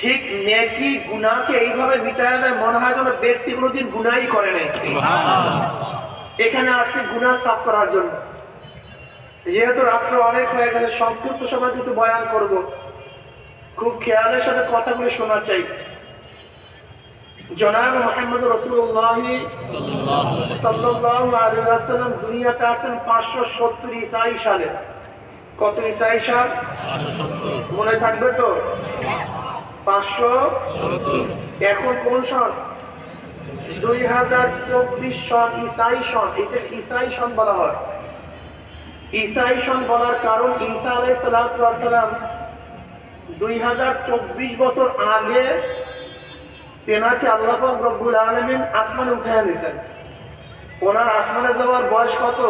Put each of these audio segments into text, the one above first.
ঠিক নেকি গুনাহকে এইভাবে মিটায় দেয় মনে হয় যেন ব্যক্তি কোনোদিন গুনাই করে নাই। এখানে আসছি গুনাহ সাফ করার জন্য। যেহেতু রাত্র অনেক হয়ে গেছে সংক্ষিপ্ত সময় কিছু বয়ান করব। খুব খেয়ালের সাথে কথাগুলি শোনা চাই। জনাব মোহাম্মদ রসুল্লাহ ওয়াসাল্লাম দুনিয়াতে আসছেন পাঁচশো সত্তর ইসাই সালে কত ইসাই সাল মনে থাকবে তো? পাঁচশো এখন কোন সন? দুই হাজার চব্বিশ সন ইসাই সন। এটা ইসাই সন বলা হয়। ইসাই সন বলার কারণ ঈসা আলাই সালাম দুই হাজার চব্বিশ বছর আগে তেনাকে আল্লাহ রব্বুল আলমিন আসমানে উঠে নিছেন ওনার আসমানে যাওয়ার বয়স কত?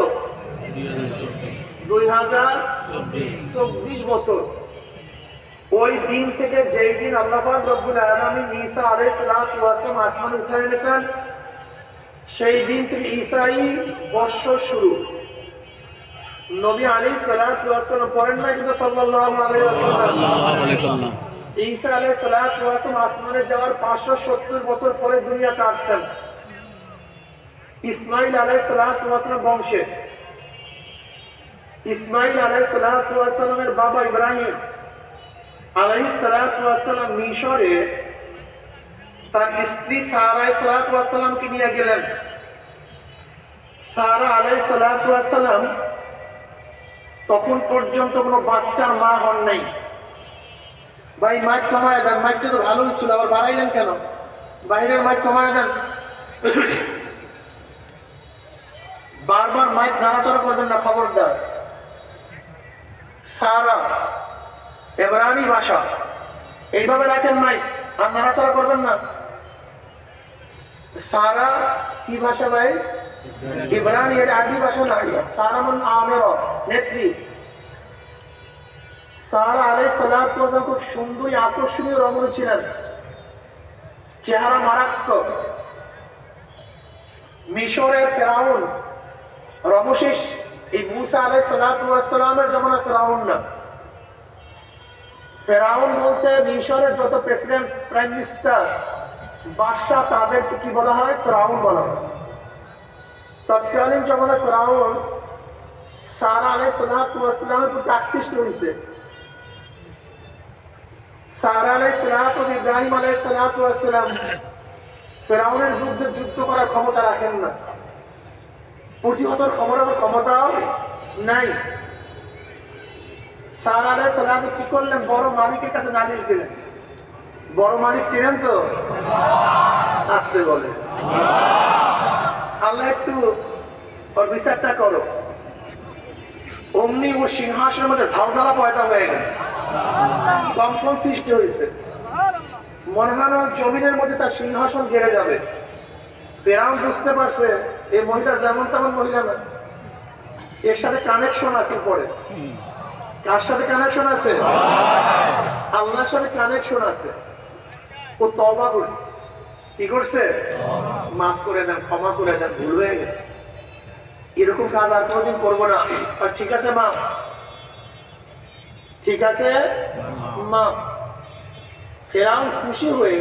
দুই হাজার চব্বিশ বছর। ওই দিন থেকে যেই দিন আল্লাহ পাক রব্বুল আলমিন ঈসা আলাই সালাম আসমানে উঠে এনেছেন, সেই দিন থেকে ঈসাই বর্ষ শুরু। নবী আলী সালাম পড়েন না কিন্তু ঈসা সালাতু ওয়াসালাম আসমানে যাওয়ার 570 বছর পরে দুনিয়াতে আসছেন। ইসমাইল সালাতু ওয়াসালাম বংশে। ইসমাইল আলাইহিস সালাতু ওয়াসালামের বাবা ইব্রাহিম। সালাতু মিশরে তার স্ত্রী সারা আলাইহিস সালাতু ওয়াসালামকে নিয়ে গেলেন। সারা আলাইহিস সালাতু ওয়াসালাম তখন পর্যন্ত কোনো বাচ্চার মা হন নাই। ভাই, মাইক কমায় দেন, মাইকটা তো ভালোই ছিল, আবার বাড়াইলেন কেন? বাইরের মাইক কমায় দেন। বারবার মাইক নাড়াচাড়া করবেন না, খবরদার। সারা এবারানি ভাষা। এইভাবে রাখেন মাইক আর নাড়াচাড়া করবেন না। সারা কি ভাষা ভাই? ইব্রানি, এটা আরবি ভাষা না সারা মান আমের নেত্রী। সারা আলাই সালাত খুব সুন্দরী, আকর্ষণীয় রমণী ছিলেন। চেহারা মারাত্মক। মিশরের ফেরাউন, রমশেষ, এই মুসা আলাই সালাতামের জমানা ফেরাউন না। ফেরাউন বলতে মিশরের যত প্রেসিডেন্ট, প্রাইম মিনিস্টার, বাদশাহ, তাদেরকে কি বলা হয়? ফেরাউন বলা হয়। তৎকালীন জমানা ফেরাউন, সারা আলাই সালাতামের প্রতি আকৃষ্ট হয়েছে। সারা আলাই সালাত ইব্রাহিম আলাই সালাতাম ফেরাউনের বিরুদ্ধে যুদ্ধ করার ক্ষমতা রাখেন না। প্রতিহতর ক্ষমতা ক্ষমতা নাই। সারা আলাই সালাত কি করলেন? বড় মালিকের কাছে নালিশ দিলেন। বড় মালিক ছিলেন তো? আসতে বলে। আল্লাহ একটু ওর বিচারটা করো। অমনি ও সিংহাসনের মধ্যে ঝালঝালা পয়দা হয়ে গেছে। কম্পন সৃষ্টি হয়েছে। মনে হয় জমিনের মধ্যে তার সিংহাসন গেড়ে যাবে। ফেরাউন বুঝতে পারছে, এই মহিলা যেমন তেমন মহিলা না এর সাথে কানেকশন আছে পরে কার সাথে কানেকশন আছে? আল্লাহর সাথে কানেকশন আছে। ও তবা করছে। কি করছে? মাফ করে দেন, ক্ষমা করে দেন, ভুল হয়ে গেছে। এরকম কাজ আর কোনোদিন করব না। আর ঠিক আছে, মা? ঠিক আছে? মা। ফেরাউন খুশি হয়ে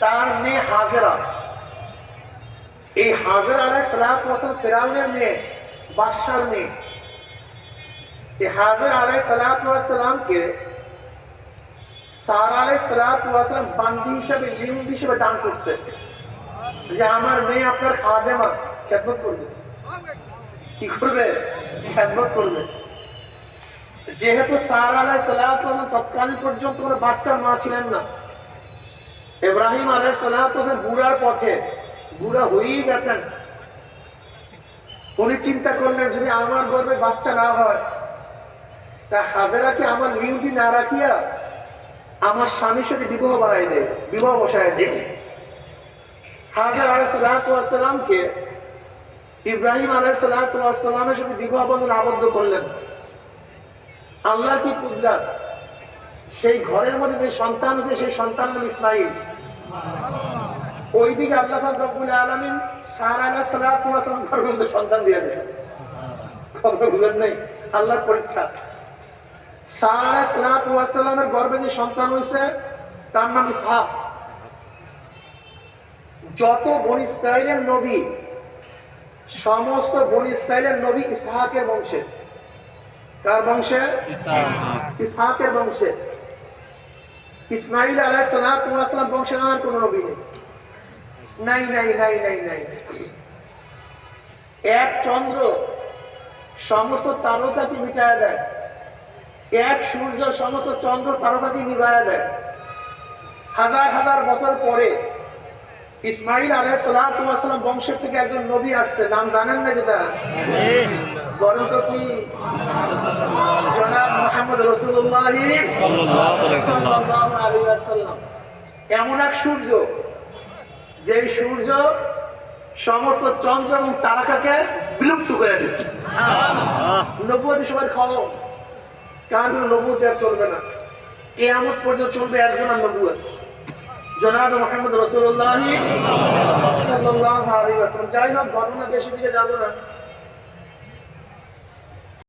তার মেয়ে হাজেরা। এই হাজের আলাই সালাম ফেরাউনের মেয়ে, বাদশার মেয়ে। এই হাজের আলাই সালামকে সার আলাই সালাম বান্দি হিসাবে লিঙ্গ হিসেবে দান করছে যে আমার মেয়ে আপনার খাওয়া দেওয়া খেদমত করবে কি করবে খেদমত করবে যেহেতু সার আলাই সালাম তৎকালীন পর্যন্ত কোনো বাচ্চার মা ছিলেন না ইব্রাহিম আলাই সালাম বুড়ার পথে বুড়া হয়েই গেছেন উনি চিন্তা করলেন যদি আমার গর্বে বাচ্চা না হয় তা হাজারাকে আমার লিঙ্গি না রাখিয়া আমার স্বামীর সাথে বিবাহ বাড়াই দেয়, বিবাহ বসায় দেয়। হাজার আলাই সালামকে ইব্রাহিম আলাই সালামের সাথে বিবাহ বন্ধন আবদ্ধ করলেন। আল্লাহ কি কুদরাত? সেই ঘরের মধ্যে যে সন্তান হচ্ছে সেই সন্তান নাম ইসমাইল। ওই দিকে আল্লাহ রব্বুল আলমিন সারা ঘরের মধ্যে সন্তান দিয়ে দিয়েছে কথা বুঝেন নেই? পরীক্ষা। সালামের গর্বে যে সন্তান হয়েছে তার নাম ইসহাক। যত বন ইসরায়েলের নবী সমস্ত বন ইসরায়েলের নবী ইসহাকের বংশে। কার বংশে? ইসহাকের বংশে। ইসমাইল আলাহ সালাম বংশে আর কোন নবী নেই। নাই নাই নাই নাই নাই নাই। এক চন্দ্র সমস্ত তারকাকে মিটায় দেয়। এক সূর্য সমস্ত চন্দ্র তারকাকে নিভায়া দেয়। হাজার হাজার বছর পরে ইসমাইল আলাহ সালাম বংশের থেকে একজন নবী আসছে। নাম জানেন নাকি তার? বলেন তো কি? জনাব মোহাম্মদ রসুল্লাহ এমন এক সূর্য যে সূর্য সমস্ত চন্দ্র এবং তারাকাকে বিলুপ্ত করে দিচ্ছে নব্বই সবাই খাও কারণ কোনো নবুয়তি আর চলবে না। কেয়ামত পর্যন্ত চলবে একজনের নবুয়ত জনাব মোহাম্মদ রসুল্লাহ সাল্লাল্লাহু আলাইহি ওয়াসাল্লাম, যাই হোক, ঘটনা বেশি দিকে যাব না।